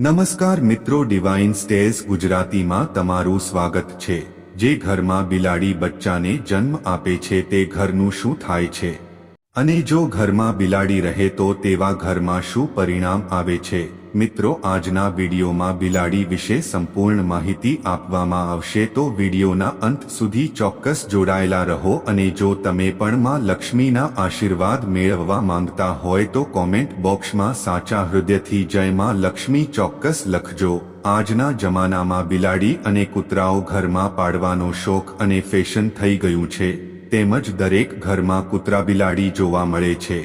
નમસ્કાર મિત્રો divine stays ગુજરાતીમાં તમારું સ્વાગત છે. જે ઘરમાં બિલાડી બચ્ચાને જન્મ આપે છે તે ઘરનું શું થાય છે? અને જો ઘરમાં બિલાડી રહે તો તેવા ઘરમાં શું પરિણામ આવે છે? મિત્રો, આજના વિડીયોમાં બિલાડી વિશે સંપૂર્ણ માહિતી આપવામાં આવશે તો વિડીયોના અંત સુધી ચોક્કસ જોડાયેલા રહો અને જો તમે પણ માં લક્ષ્મીના આશીર્વાદ મેળવવા માંગતા હોય તો કોમેન્ટ બોક્સમાં સાચા હૃદયથી જય માં લક્ષ્મી ચોક્કસ લખજો. આજના જમાનામાં બિલાડી અને કૂતરાઓ ઘરમાં પાડવાનો શોખ અને ફેશન થઈ ગયું છે. તેમજ દરેક ઘરમાં કૂતરા બિલાડી જોવા મળે છે.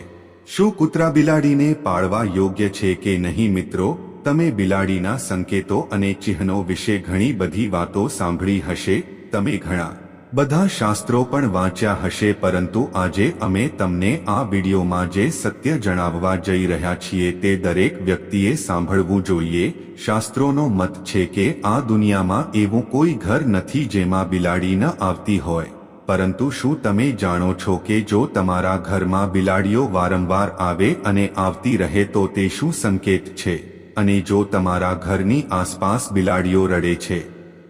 શું કૂતરા બિલાડીને પાળવા યોગ્ય છે કે નહીં મિત્રો? તમે બિલાડીના સંકેતો અને ચિહ્નો વિશે ઘણી બધી વાતો સાંભળી હશે, તમે ઘણા બધા શાસ્ત્રો પણ વાંચ્યા હશે, પરંતુ આજે અમે તમને આ વિડીયોમાં જે સત્ય જણાવવા જઈ રહ્યા છીએ તે દરેક વ્યક્તિએ સાંભળવું જોઈએ. શાસ્ત્રોનો મત છે કે આ દુનિયામાં એવું કોઈ ઘર નથી જેમાં બિલાડી ન આવતી હોય. પરંતુ શું તમે જાણો છો કે જો તમારા ઘરમાં બિલાડીઓ વારંવાર આવે અને આવતી રહે તો તે શું સંકેત છે? અને જો તમારા ઘરની આસપાસ બિલાડીઓ રડે છે,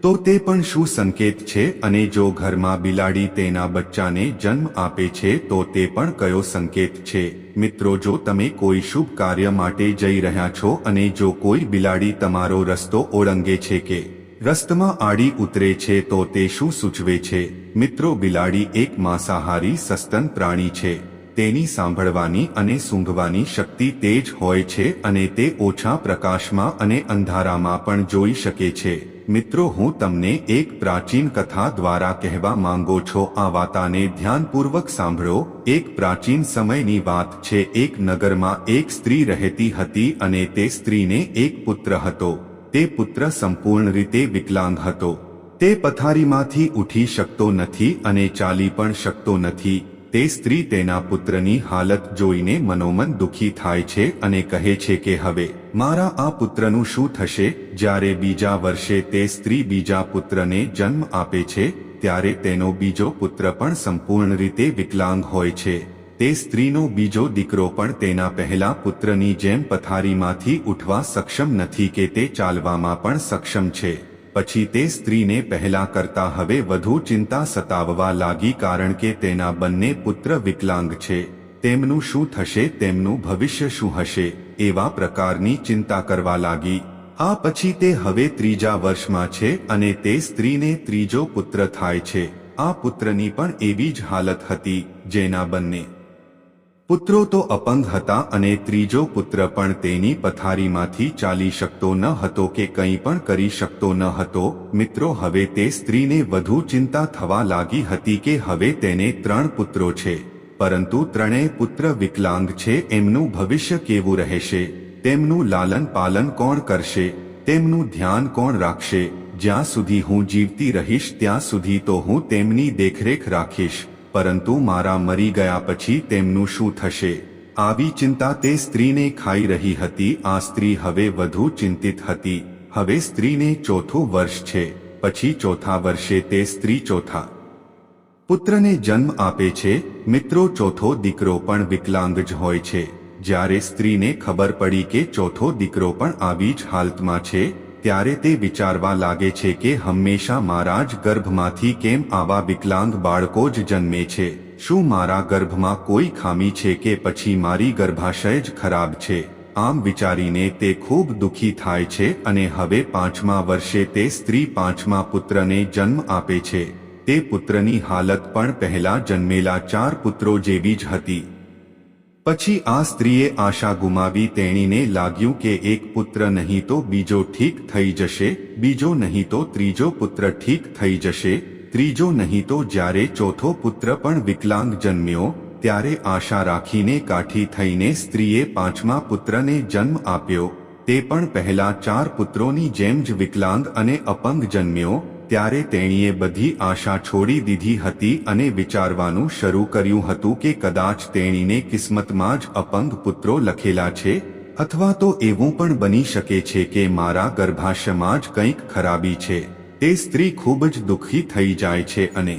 તો તે પણ શું સંકેત છે? અને જો ઘરમાં બિલાડી તેના બચ્ચાને જન્મ આપે છે, તો તે પણ કયો સંકેત છે? મિત્રો, જો તમે કોઈ શુભ કાર્ય માટે જઈ રહ્યા છો અને જો કોઈ બિલાડી તમારો રસ્તો ઓળંગે છે કે રસ્તમાં આડી ઉતરે છે તો તે શું સૂચવે છે? મિત્રો, બિલાડી એક માંસાહારી સસ્તન પ્રાણી છે. તેની સાંભળવાની અને સૂંઘવાની શક્તિ તેજ હોય છે અને તે ઓછા પ્રકાશમાં અને અંધારામાં પણ જોઈ શકે છે. મિત્રો, હું તમને એક પ્રાચીન કથા દ્વારા કહેવા માંગો છો. આ વાતાને ધ્યાનપૂર્વક સાંભળો. એક પ્રાચીન સમયની વાત છે. એક નગરમાં એક સ્ત્રી રહેતી હતી અને તે સ્ત્રીને એક પુત્ર હતો. તે પુત્ર સંપૂર્ણ રીતે વિકલાંગ હતો. તે પથારીમાંથી ઉઠી શકતો નથી અને ચાલી પણ શકતો નથી. તે સ્ત્રી તેના પુત્રની હાલત જોઈને મનોમન દુખી થાય છે અને કહે છે કે, હવે મારા આ પુત્રનું શું થશે? જ્યારે બીજા વર્ષે તે સ્ત્રી બીજા પુત્રને જન્મ આપે છે, ત્યારે તેનો બીજો પુત્ર પણ સંપૂર્ણ રીતે વિકલાંગ હોય છે. તે સ્ત્રીનો બીજો દીકરો પણ તેના પહેલા પુત્રની જેમ પથારીમાંથી ઉઠવા સક્ષમ નથી કે તે ચાલવામાં પણ સક્ષમ છે. પછી તે સ્ત્રીને પહેલા કરતા હવે વધુ ચિંતા સતાવવા લાગી કારણ કે તેના બંને પુત્ર વિકલાંગ છે. તેમનું શું થશે, તેમનું ભવિષ્ય શું હશે, એવા પ્રકારની ચિંતા કરવા લાગી. આ પછી તે હવે ત્રીજા વર્ષમાં છે અને તે સ્ત્રીને ત્રીજો પુત્ર થાય છે. આ પુત્રની પણ એવી જ હાલત હતી, જેના બંને પુત્રો તો અપંગ હતા અને ત્રીજો પુત્ર પણ તેની પથારીમાંથી ચાલી શકતો ન હતો કે કંઈ પણ કરી શકતો ન હતો. મિત્રો, હવે તે સ્ત્રીને વધુ ચિંતા થવા લાગી હતી કે હવે તેને ત્રણ પુત્રો છે. પરંતુ ત્રણેય પુત્ર વિકલાંગ છે, એમનું ભવિષ્ય કેવું રહેશે? તેમનું લાલન પાલન કોણ કરશે? તેમનું ધ્યાન કોણ રાખશે? જ્યાં સુધી હું જીવતી રહીશ, ત્યાં સુધી તો હું તેમની દેખરેખ રાખીશ. પરંતુ મારા મરી ગયા પછી તેમનું શું થશે? આવી ચિંતા તે સ્ત્રીને ખાઈ રહી હતી, આ સ્ત્રી હવે વધુ ચિંતિત હતી. હવે સ્ત્રીને ચોથું વર્ષ છે, પછી ચોથા વર્ષે તે સ્ત્રી ચોથા પુત્રને જન્મ આપે છે. મિત્રો, ચોથો દીકરો પણ વિકલાંગ જ હોય છે. જ્યારે સ્ત્રીને ખબર પડી કે ચોથો દીકરો પણ આવી જ હાલતમાં છે ત્યારે તે વિચારવા લાગે છે કે હંમેશા મારા જ ગર્ભમાંથી કેમ આવા વિકલાંગ બાળકો જ જન્મે છે? શું મારા ગર્ભમાં કોઈ ખામી છે કે પછી મારી ગર્ભાશય જ ખરાબ છે? આમ વિચારીને તે ખૂબ દુઃખી થાય છે અને હવે પાંચમા વર્ષે તે સ્ત્રી પાંચમા પુત્રને જન્મ આપે છે. તે પુત્રની હાલત પણ પહેલા જન્મેલા ચાર પુત્રો જેવી જ હતી. પછી આ સ્ત્રીએ આશા ગુમાવી તેણીને લાગ્યું કે એક પુત્ર નહીં તો બીજો ઠીક થઈ જશે, બીજો નહીં તો ત્રીજો પુત્ર ઠીક થઈ જશે, ત્રીજો નહીં તો જ્યારે ચોથો પુત્ર પણ વિકલાંગ જન્મ્યો, ત્યારે આશા રાખીને કાઠી થઈને સ્ત્રીએ પાંચમા પુત્રને જન્મ આપ્યો. તે પણ પહેલા ચાર પુત્રોની જેમ જ વિકલાંગ અને અપંગ જન્મ્યો ત્યારે તેણીએ બધી આશા છોડી દીધી હતી અને વિચારવાનું શરૂ કર્યું હતું કે કદાચ તેણીને કિસ્મતમાં જ અપંગ પુત્રો લખેલા છે, અથવા તો એવું પણ બની શકે છે કે મારા ગર્ભાશયમાં જ કંઈક ખરાબી છે. તે સ્ત્રી ખૂબ જ દુઃખી થઈ જાય છે અને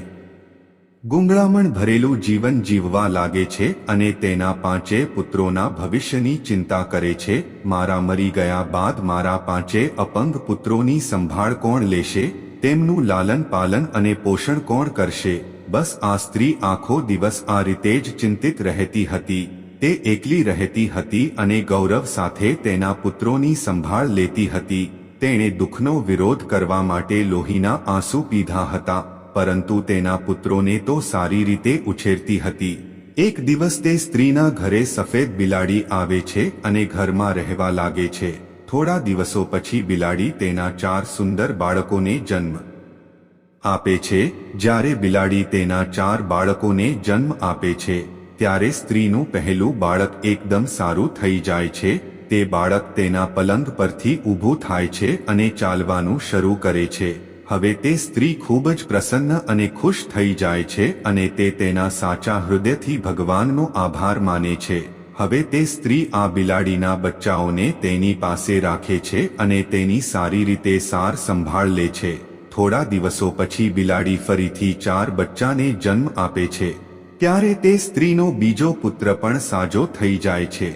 ગુંગળામણ ભરેલું જીવન જીવવા લાગે છે અને તેના પાંચે પુત્રોના ભવિષ્યની ચિંતા કરે છે, મારા મરી ગયા બાદ મારા પાંચે અપંગ પુત્રોની સંભાળ કોણ લેશે? તેમનું લાલન પાલન અને પોષણ કોણ કરશે? બસ આ સ્ત્રી આખો દિવસ આ રીતે જ ચિંતિત રહેતી હતી. તે એકલી રહેતી હતી અને ગૌરવ સાથે તેના પુત્રોની સંભાળ લેતી હતી. તેણે દુઃખનો વિરોધ કરવા માટે લોહીના આંસુ પીધા હતા, પરંતુ તેના પુત્રોને તો સારી રીતે ઉછેરતી હતી. એક દિવસ તે સ્ત્રીના ઘરે સફેદ બિલાડી આવે છે અને ઘરમાં રહેવા લાગે છે. થોડા દિવસો પછી બિલાડી તેના ચાર સુંદર બાળકોને જન્મ આપે છે. જ્યારે બિલાડી તેના ચાર બાળકોને જન્મ આપે છે, ત્યારે સ્ત્રીનું પહેલું બાળક એકદમ સારું થઈ જાય છે. તે બાળક તેના પલંગ પરથી ઊભું થાય છે અને ચાલવાનું શરૂ કરે છે. હવે તે સ્ત્રી ખૂબ જ પ્રસન્ન અને ખુશ થઈ જાય છે અને તે તેના સાચા હૃદયથી ભગવાનનો આભાર માને છે. હવે તે સ્ત્રી આ બિલાડીના બચ્ચાઓને તેની પાસે રાખે છે અને તેની સારી રીતે સાર સંભાળ લે છે. થોડા દિવસો પછી બિલાડી ફરીથી ચાર બચ્ચાને જન્મ આપે છે. ત્યારે તે સ્ત્રીનો બીજો પુત્ર પણ સાજો થઈ જાય છે.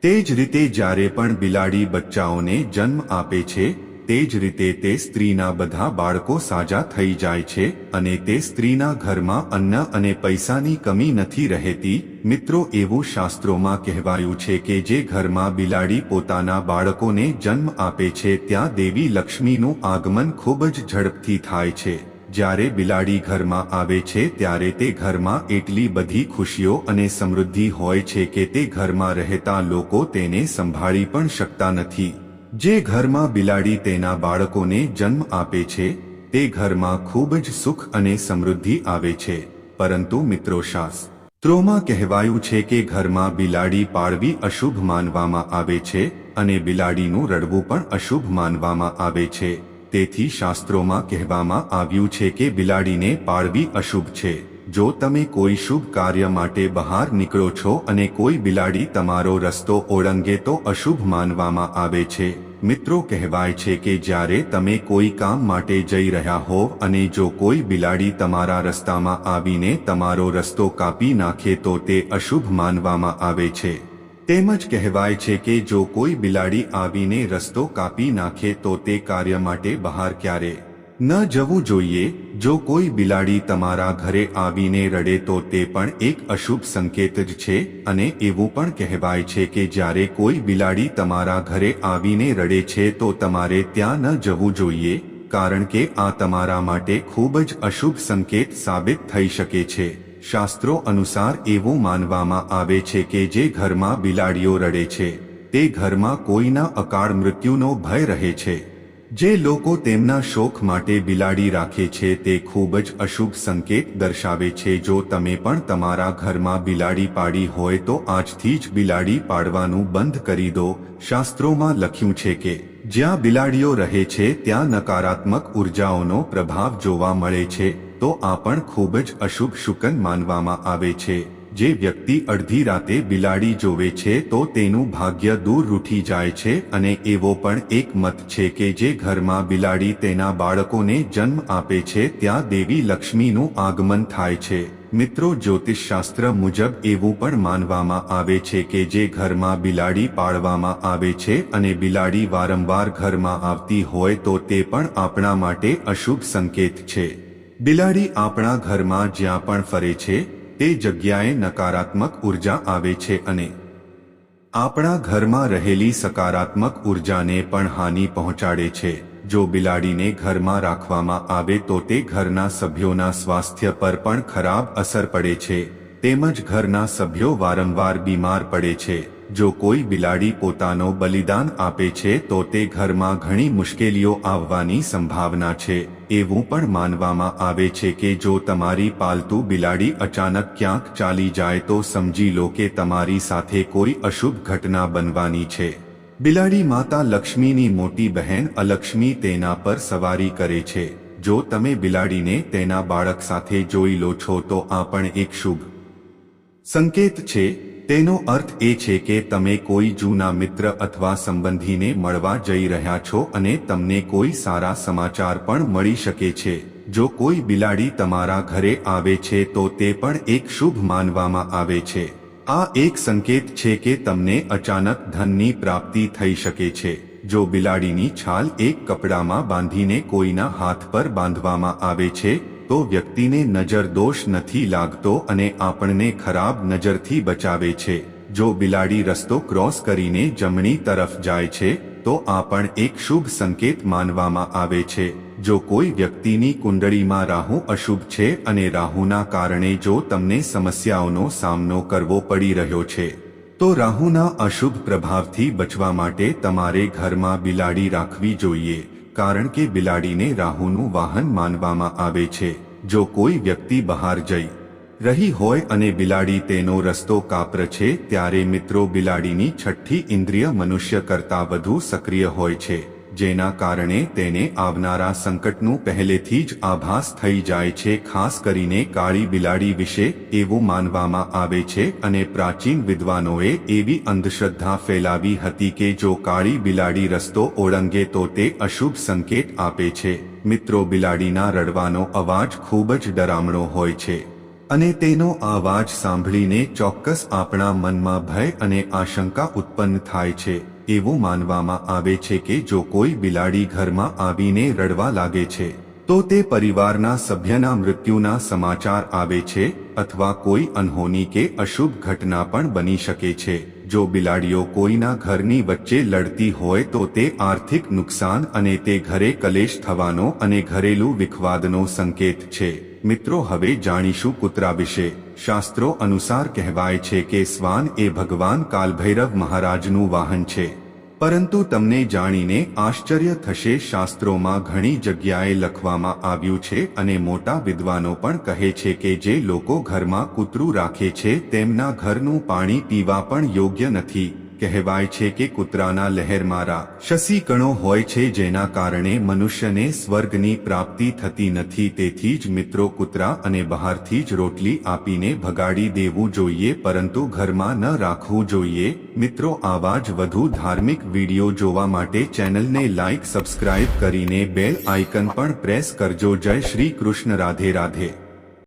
તે જ રીતે જ્યારે પણ બિલાડી બચ્ચાઓને જન્મ આપે છે તે જ રીતે તે સ્ત્રીના બધા બાળકો સાજા થઈ જાય છે અને તે સ્ત્રીના ઘરમાં અન્ન અને પૈસાની કમી નથી રહેતી. મિત્રો, એવું શાસ્ત્રોમાં કહેવાયું છે કે જે ઘરમાં બિલાડી પોતાના બાળકોને જન્મ આપે છે, ત્યાં દેવી લક્ષ્મીનું આગમન ખૂબ જ ઝડપથી થાય છે. જ્યારે બિલાડી ઘરમાં આવે છે, ત્યારે તે ઘરમાં એટલી બધી ખુશીઓ અને સમૃદ્ધિ હોય છે કે તે ઘરમાં રહેતા લોકો તેને સંભાળી પણ શકતા નથી. જે ઘરમાં બિલાડી તેના બાળકોને જન્મ આપે છે, તે ઘરમાં ખૂબ જ સુખ અને સમૃદ્ધિ આવે છે. પરંતુ મિત્રો શાસ્ત્રોમાં કહેવાયું છે કે ઘરમાં બિલાડી પાળવી અશુભ માનવામાં આવે છે અને બિલાડીનું રડવું પણ અશુભ માનવામાં આવે છે. તેથી શાસ્ત્રોમાં કહેવામાં આવ્યું છે કે બિલાડીને પાળવી અશુભ છે. જો તમે કોઈ શુભ કાર્ય માટે બહાર નીકળો છો અને કોઈ બિલાડી તમારો રસ્તો ઓળંગે તો અશુભ માનવામાં આવે છે. મિત્રો કહેવાય છે કે જ્યારે તમે કોઈ કામ માટે જઈ રહ્યા હો અને જો કોઈ બિલાડી તમારા રસ્તામાં આવીને તમારો રસ્તો કાપી નાખે તો તે અશુભ માનવામાં આવે છે. તેમજ કહેવાય છે કે જો કોઈ બિલાડી આવીને રસ્તો કાપી નાખે તો તે કાર્ય માટે બહાર ક્યારે ન જવું જોઈએ, જો કોઈ બિલાડી તમારા ઘરે આવીને રડે તો તે પણ એક અશુભ સંકેત જ છે, અને એવું પણ કહેવાય છે કે જ્યારે કોઈ બિલાડી તમારા ઘરે આવીને રડે છે તો તમારે ત્યાં ન જવું જોઈએ, કારણ કે આ તમારા માટે ખૂબ જ અશુભ સંકેત સાબિત થઈ શકે છે. શાસ્ત્રો અનુસાર એવું માનવામાં આવે છે કે જે ઘરમાં બિલાડીઓ રડે છે, તે ઘરમાં કોઈના અકાળ મૃત્યુનો ભય રહે છે. જે લોકો તેમના શોખ માટે બિલાડી રાખે છે તે ખૂબ જ અશુભ સંકેત દર્શાવે છે. જો તમે પણ તમારા ઘરમાં બિલાડી પાડી હોય તો આજથી જ બિલાડી પાડવાનું બંધ કરી દો. શાસ્ત્રોમાં લખ્યું છે કે, જ્યાં બિલાડીઓ રહે છે ત્યાં નકારાત્મક ઉર્જાઓનો પ્રભાવ જોવા મળે છે, તો આ પણ ખૂબ જ અશુભ શુકન માનવામાં આવે છે. જે વ્યક્તિ અડધી રાતે બિલાડી જોવે છે તો તેનું ભાગ્ય દૂર રૂઠી જાય છે અને એવો પણ એક મત છે કે જે ઘરમાં બિલાડી તેના બાળકોને જન્મ આપે છે ત્યાં દેવી લક્ષ્મીનું આગમન થાય છે. મિત્રો, જ્યોતિષશાસ્ત્ર મુજબ એવું પણ માનવામાં આવે છે કે જે ઘરમાં બિલાડી પાળવામાં આવે છે અને બિલાડી વારંવાર ઘરમાં આવતી હોય તો તે પણ આપણા માટે અશુભ સંકેત છે. બિલાડી આપણા ઘરમાં જ્યાં પણ ફરે છે તે જગ્યાએ નકારાત્મક ઊર્જા આવે છે અને આપણા ઘરમાં રહેલી સકારાત્મક ઉર્જાને પણ હાનિ પહોંચાડે છે. જો બિલાડીને ઘરમાં રાખવામાં આવે તો તે ઘરના સભ્યોના સ્વાસ્થ્ય પર પણ ખરાબ અસર પડે છે. તેમજ ઘરના સભ્યો વારંવાર બીમાર પડે છે. જો કોઈ બિલાડી પોતાનો બલિદાન આપે છે, તો તે ઘરમાં ઘણી મુશ્કેલીઓ આવવાની સંભાવના છે. એવું પણ માનવામાં આવે છે કે જો તમારી પાલતુ બિલાડી અચાનક ક્યાંક ચાલી જાય, તો સમજી લો કે તમારી સાથે કોઈ અશુભ ઘટના બનવાની છે. બિલાડી માતા લક્ષ્મીની મોટી બહેન અલક્ષ્મી તેના પર સવારી કરે છે. જો તમે બિલાડીને તેના બાળક સાથે જોઈ લો છો, તો આ પણ એક શુભ સંકેત છે. તેનો અર્થ એ છે કે તમે કોઈ જૂના મિત્ર અથવા સંબંધીને મળવા જઈ રહ્યા છો અને તમને કોઈ સારા સમાચાર પણ મળી શકે છે. જો કોઈ બિલાડી તમારા ઘરે આવે છે તો તે પણ એક શુભ માનવામાં આવે છે. આ એક સંકેત છે કે તમને અચાનક ધનની પ્રાપ્તિ થઈ શકે છે. જો બિલાડીની છાલ એક કપડામાં બાંધીને કોઈના હાથ પર બાંધવામાં આવે છે તો વ્યક્તિને નજર દોષ નથી લાગતો અને આપણને ખરાબ નજરથી બચાવે છે. જો બિલાડી રસ્તો ક્રોસ કરીને જમણી તરફ જાય છે, તો આ પણ એક શુભ સંકેત માનવામાં આવે છે. જો કોઈ વ્યક્તિની કુંડળીમાં રાહુ અશુભ છે અને રાહુના કારણે જો તમને સમસ્યાઓનો સામનો કરવો પડી રહ્યો છે, તો રાહુના અશુભ પ્રભાવથી બચવા માટે તમારે ઘરમાં બિલાડી રાખવી જોઈએ. કારણ કે બિલાડીને રાહુનું વાહન માનવામાં આવે છે. જો કોઈ વ્યક્તિ બહાર જઈ રહી હોય અને બિલાડી તેનો રસ્તો કાપર છે, ત્યારે મિત્રો બિલાડીની છઠ્ઠી ઇન્દ્રિય મનુષ્ય કરતાં વધુ સક્રિય હોય છે. જેના કારણે તેને આવનારા સંકટનું પહેલેથી જ આભાસ થઈ જાય છે, ખાસ કરીને કાળી બિલાડી વિશે એવું માનવામાં આવે છે અને પ્રાચીન વિદ્વાનોએ એવી અંધશ્રદ્ધા ફેલાવી હતી કે જો કાળી બિલાડી રસ્તો ઓળંગે તો તે અશુભ સંકેત આપે છે. મિત્રો, બિલાડીના રડવાનો અવાજ ખૂબ જ ડરામણો હોય છે અને તેનો અવાજ સાંભળીને ચોક્કસ આપણા મનમાં ભય અને આશંકા ઉત્પન્ન થાય છે. એવું માનવામાં આવે છે કે જો કોઈ બિલાડી ઘરમાં આવીને રડવા લાગે છે, તો તે પરિવારના સભ્યના મૃત્યુના સમાચાર આવે છે અથવા કોઈ અનહોની કે અશુભ ઘટના પણ બની શકે છે. જો બિલાડીઓ કોઈના ઘરની વચ્ચે લડતી હોય તો તે આર્થિક નુકસાન અને તે ઘરે કલેશ થવાનો અને ઘરેલું વિખવાદનો સંકેત છે. મિત્રો, હવે જાણીશું કૂતરા વિશે. શાસ્ત્રો અનુસાર કહેવાય છે કે શ્વાન એ ભગવાન કાલભૈરવ મહારાજનું વાહન છે. પરંતુ તમને જાણીને આશ્ચર્ય થશે, શાસ્ત્રોમાં ઘણી જગ્યાએ લખવામાં આવ્યું છે અને મોટા વિદ્વાનો પણ કહે છે કે જે લોકો ઘરમાં કૂતરું રાખે છે, તેમના ઘરનું પાણી પીવા પણ યોગ્ય નથી. કહેવાય છે કે કૂતરાના લહેરમારા શશી કણો હોય છે જેના કારણે મનુષ્યને સ્વર્ગની પ્રાપ્તિ થતી નથી. તેથી જ મિત્રો, કૂતરા અને બહારથી જ રોટલી આપીને ભગાડી દેવું જોઈએ, પરંતુ ઘરમાં ન રાખવું જોઈએ. મિત્રો, આવા જ વધુ ધાર્મિક વીડિયો જોવા માટે ચેનલને લાઇક સબસ્ક્રાઇબ કરીને બેલ આઇકન પણ પ્રેસ કરજો. જય શ્રી કૃષ્ણ. રાધે રાધે.